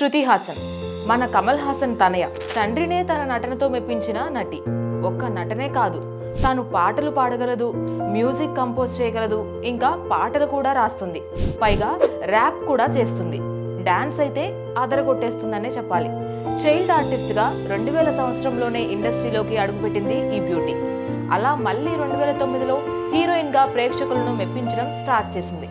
శృతి హాసన్. మన కమల్ హాసన్ తనయ. తండ్రినే తన నటనతో మెప్పించిన నటి. ఒక్క నటనే కాదు తాను పాటలు పాడగలదు మ్యూజిక్ కంపోజ్ చేయగలదు ఇంకా పాటలు కూడా రాస్తుంది. పైగా ర్యాప్ కూడా చేస్తుంది. డాన్స్ అయితే అదరగొట్టేస్తుందనే చెప్పాలి. చైల్డ్ ఆర్టిస్ట్గా రెండు వేల సంవత్సరంలోనే ఇండస్ట్రీలోకి అడుగుపెట్టింది ఈ బ్యూటీ. అలా మళ్ళీ రెండు వేల తొమ్మిదిలో హీరోయిన్గా ప్రేక్షకులను మెప్పించడం స్టార్ట్ చేసింది.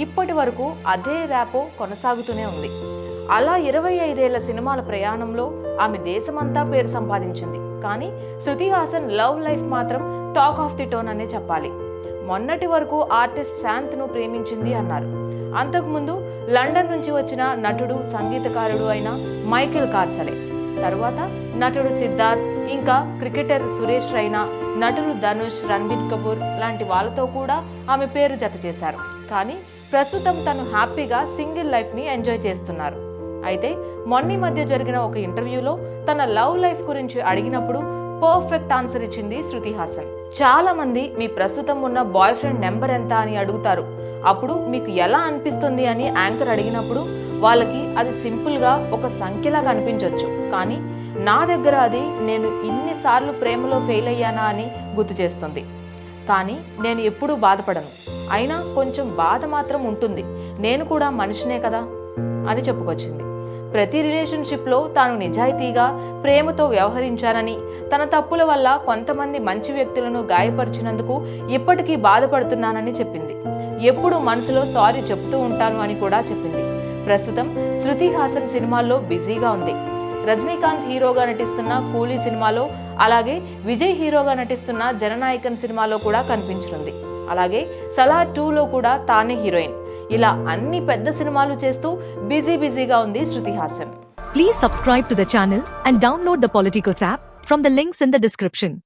ఇప్పటి వరకు అదే ర్యాపో కొనసాగుతూనే ఉంది. అలా ఇరవై ఐదేళ్ళ సినిమాల ప్రయాణంలో ఆమె దేశమంతా పేరు సంపాదించింది. కానీ శృతి హాసన్ లవ్ లైఫ్ మాత్రం టాక్ ఆఫ్ ది టోన్ అనే చెప్పాలి. మొన్నటి వరకు ఆర్టిస్ట్ శాంత్ను ప్రేమించింది అన్నారు. అంతకుముందు లండన్ నుంచి వచ్చిన నటుడు సంగీతకారుడు అయిన మైకేల్ కార్సలే. తర్వాత నటుడు సిద్ధార్థ్ ఇంకా క్రికెటర్ సురేష్ రైనా నటుడు ధనుష్ రణబీర్ కపూర్ లాంటి వాళ్ళతో కూడా ఆమె పేరు జత చేశారు. కానీ ప్రస్తుతం తను హ్యాపీగా సింగిల్ లైఫ్ని ఎంజాయ్ చేస్తున్నారు. అయితే మొన్న మధ్య జరిగిన ఒక ఇంటర్వ్యూలో తన లవ్ లైఫ్ గురించి అడిగినప్పుడు పర్ఫెక్ట్ ఆన్సర్ ఇచ్చింది శృతి హాసన్. చాలా మంది మీ ప్రస్తుతం ఉన్న బాయ్ ఫ్రెండ్ నెంబర్ ఎంత? అని అడుగుతారు. అప్పుడు మీకు ఎలా అనిపిస్తుంది అని యాంకర్ అడిగినప్పుడు వాళ్ళకి అది సింపుల్గా ఒక సంఖ్యలాగా అనిపించవచ్చు కానీ నా దగ్గర అది నేను ఇన్నిసార్లు ప్రేమలో ఫెయిల్ అయ్యానా అని గుర్తు చేస్తుంది. కానీ నేను ఎప్పుడూ బాధపడను. అయినా కొంచెం బాధ మాత్రం ఉంటుంది. నేను కూడా మనిషినే కదా. అని చెప్పుకొచ్చింది. ప్రతి రిలేషన్షిప్లో తాను నిజాయితీగా ప్రేమతో వ్యవహరించానని తన తప్పుల వల్ల కొంతమంది మంచి వ్యక్తులను గాయపరిచినందుకు ఇప్పటికీ బాధపడుతున్నానని చెప్పింది. ఎప్పుడు మనసులో సారీ చెప్తూ ఉంటాను అని కూడా చెప్పింది. ప్రస్తుతం శృతి హాసన్ సినిమాల్లో బిజీగా ఉంది. రజనీకాంత్ హీరోగా నటిస్తున్న కూలీ సినిమాలో అలాగే విజయ్ హీరోగా నటిస్తున్న జననాయకన్ సినిమాలో కూడా కనిపించనుంది. అలాగే సలార్ టూలో కూడా తానే హీరోయిన్. ఇలా అన్ని పెద్ద సినిమాలు చేస్తూ బిజీ బిజీగా ఉంది Shruti Haasan. Please subscribe to the and download the app from the links in the description